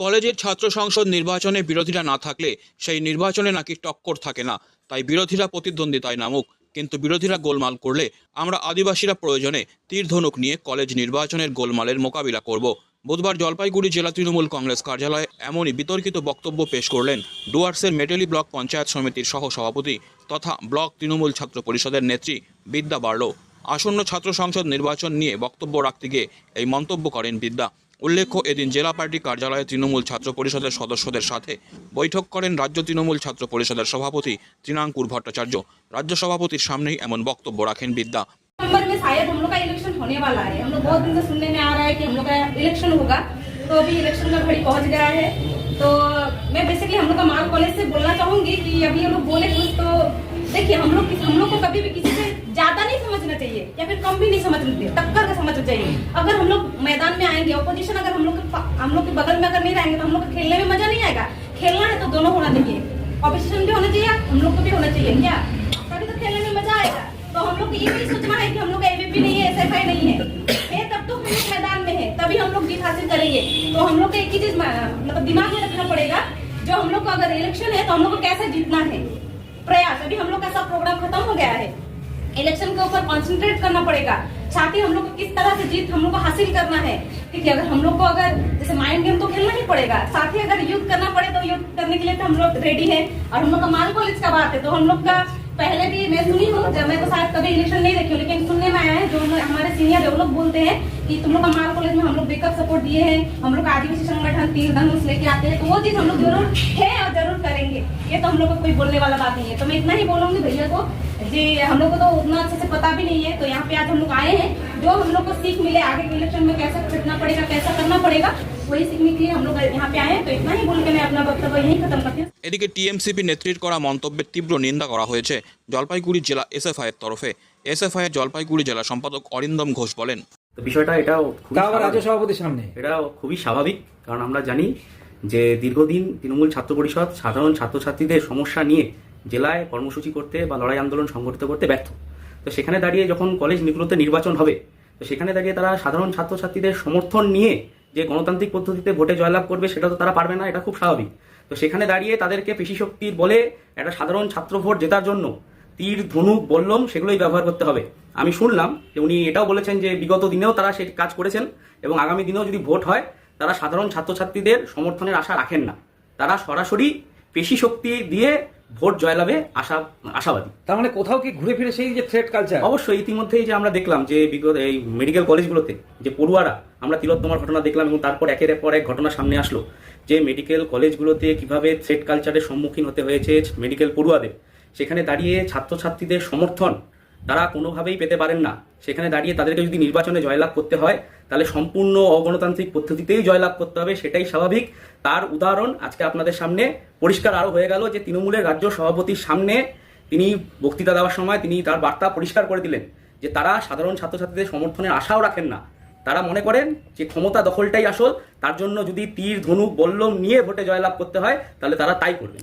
কলেজের ছাত্র সংসদ নির্বাচনে বিরোধীরা না থাকলে সেই নির্বাচনে নাকি টক্কর থাকে না। তাই বিরোধীরা প্রতিদ্বন্দ্বিতায় নামুক। কিন্তু বিরোধীরা গোলমাল করলে আমরা আদিবাসীরা প্রয়োজনে তীর ধনুক নিয়ে কলেজ নির্বাচনের গোলমালের মোকাবিলা করব। বুধবার জলপাইগুড়ি জেলা তৃণমূল কংগ্রেস কার্যালয়ে এমনই বিতর্কিত বক্তব্য পেশ করলেন ডুয়ার্সের মেটেলি ব্লক পঞ্চায়েত সমিতির সহ সভাপতি তথা ব্লক তৃণমূল ছাত্র পরিষদের নেত্রী বিদ্যা বার্লো। আসন্ন ছাত্র সংসদ নির্বাচন নিয়ে বক্তব্য রাখতে গিয়ে এই মন্তব্য করেন বিদ্যা। উল্লেখ্য এদিন জেলা পার্টি কার্যালয়ে তৃণমূল ছাত্র পরিষদের সদস্যদের সাথে বৈঠক করেন রাজ্য তৃণমূল ছাত্র পরিষদের সভাপতি তৃণাঙ্কুর ভট্টাচার্য রাজ্য সভাপতির সামনেই এমন বক্তব্য রাখেন বিদ্যা नवंबर में शायद हम लोग का इलेक्शन होने वाला है हम लोग बहुत दिन से सुनने में आ रहा है कि हम लोग का इलेक्शन होगा तो अभी इलेक्शन का घड़ी पहुंच गया है तो मैं बेसिकली हम लोग का माल कॉलेज से बोलना चाहूंगी कि अभी हम लोग बोले कुछ तो देखिए हम लोग हम लोग को कभी भी किसी से ज़्यादा नहीं समझना चाहिए या फिर कम भी नहीं समझना चाहिए टक्कर का समझना चाहिए अगर हम लोग मैदान में आएँगे अपोजिशन अगर हम लोग हम लोग के बगल में अगर नहीं रहेंगे तो हम लोग को खेलने में मज़ा नहीं आएगा खेलना है तो दोनों होना चाहिए ऑपोजिशन भी होना चाहिए हम लोग को भी होना चाहिए क्या तभी तो खेलने में मज़ा आएगा तो हम लोग ये नहीं सोचना है कि हम लोग एबीपी नहीं है एसएफआई नहीं है है तब तो हम मैदान में है तभी हम लोग जीत हासिल करेंगे तो हम लोग को एक ही चीज़ मतलब दिमाग में रखना पड़ेगा जो हम लोग को अगर इलेक्शन है तो हम लोग को कैसे जीतना है प्रयास अभी हम लोग का सब प्रोग्राम खत्म हो गया है इलेक्शन के ऊपर कॉन्सेंट्रेट करना पड़ेगा साथ ही हम लोग को किस तरह से जीत हम लोग को हासिल करना है ठीक है अगर हम लोग को अगर जैसे माइंड गेम तो खेलना ही पड़ेगा साथ ही अगर युद्ध करना पड़े तो युद्ध करने के लिए तो हम लोग रेडी है और हम लोग का माल कॉलेज का बात है तो हम लोग का पहले भी मैं सुनी हूँ जब मैं तो शायद कभी इलेक्शन नहीं देखी हूँ लेकिन सुनने में आया है जो हमारे सीनियर है लोग बोलते हैं कि तुम लोग का माल कॉलेज में हम लोग बेकअप सपोर्ट दिए हैं हम लोग आदिवासी संगठन तीर धनुष लेके आते हैं तो वो चीज़ हम लोग ज़रूर है और ज़रूर करेंगे ये तो हम लोग को कोई बोलने वाला बात नहीं है तो मैं इतना ही बोलूँगी भैया को जी हम लोग को तो उतना अच्छे से पता भी नहीं है तो यहाँ पे आज हम लोग आए हैं जो हम लोग को सीख मिले आगे के इलेक्शन में कैसे खटना पड़ेगा कैसा करना पड़ेगा वही सीखने के लिए हम लोग यहाँ पे आए हैं तो इतना ही बोल के मैं अपना वक्तव्य यही खत्म करती हूँ এদিকে টিএমসিপি নেত্রীর করা মন্তব্যের তীব্র নিন্দা করা হয়েছে জলপাইগুড়ি জেলা এসএফআইয়ের তরফে এসএফআইয়ের জলপাইগুড়ি জেলা সম্পাদক অরিন্দম ঘোষ বলেন তো বিষয়টা এটাও খুবই তা আবার রাজ্য স্বাভাবিক। সভাপতির সামনে এটা খুবই স্বাভাবিক কারণ আমরা জানি যে দীর্ঘদিন তৃণমূল ছাত্র পরিষদ সাধারণ ছাত্রছাত্রীদের সমস্যা নিয়ে জেলায় কর্মসূচি করতে বা লড়াই আন্দোলন সংগঠিত করতে ব্যর্থ। তো সেখানে দাঁড়িয়ে যখন কলেজগুলোতে নির্বাচন হবে, তো সেখানে দাঁড়িয়ে তারা সাধারণ ছাত্রছাত্রীদের সমর্থন নিয়ে যে গণতান্ত্রিক পদ্ধতিতে ভোটে জয়লাভ করবে সেটা তো তারা পারবে না, এটা খুব স্বাভাবিক। তো সেখানে দাঁড়িয়ে তাদেরকে পেশি শক্তির বলে একটা সাধারণ ছাত্র ভোট জেতার জন্য তীর, ধনুক, বললম সেগুলোই ব্যবহার করতে হবে। আমি শুনলাম যে উনি এটাও বলেছেন যে বিগত দিনেও তারা সেই কাজ করেছেন এবং আগামী দিনেও যদি ভোট হয়, তারা সাধারণ ছাত্রছাত্রীদের সমর্থনের আশা রাখেন না। তারা সরাসরি পেশি শক্তি দিয়ে ভোট জয়লাভে আশা আশাবাদী। তার মানে কোথাও কি ঘুরে ফিরে সেই যে থ্রেড কালচার অবশ্যই ইতিমধ্যেই যে আমরা দেখলাম যে বিগত এই মেডিকেল কলেজগুলোতে যে পড়ুয়ারা আমরা তিলোত্তমার ঘটনা দেখলাম এবং তারপর একের পর এক ঘটনা সামনে আসলো যে মেডিকেল কলেজগুলোতে কীভাবে থ্রেড কালচারের সম্মুখীন হতে হয়েছে মেডিকেল পড়ুয়াদের। সেখানে দাঁড়িয়ে ছাত্রছাত্রীদের সমর্থন তারা কোনোভাবেই পেতে পারেন না। সেখানে দাঁড়িয়ে তাদেরকে যদি নির্বাচনে জয়লাভ করতে হয় তাহলে সম্পূর্ণ অগণতান্ত্রিক পদ্ধতিতেই জয়লাভ করতে হবে সেটাই স্বাভাবিক। তার উদাহরণ আজকে আপনাদের সামনে পরিষ্কার আরও হয়ে গেল যে তৃণমূলের রাজ্য সভাপতির সামনে তিনি বক্তৃতা দেওয়ার সময় তিনি তার বার্তা পরিষ্কার করে দিলেন যে তারা সাধারণ ছাত্রছাত্রীদের সমর্থনের আশাও রাখেন না। তারা মনে করেন যে ক্ষমতা দখলটাই আসল, তার জন্য যদি তীর, ধনুক, বল্লম নিয়ে ভোটে জয়লাভ করতে হয়, তাহলে তারা তাই করবেন।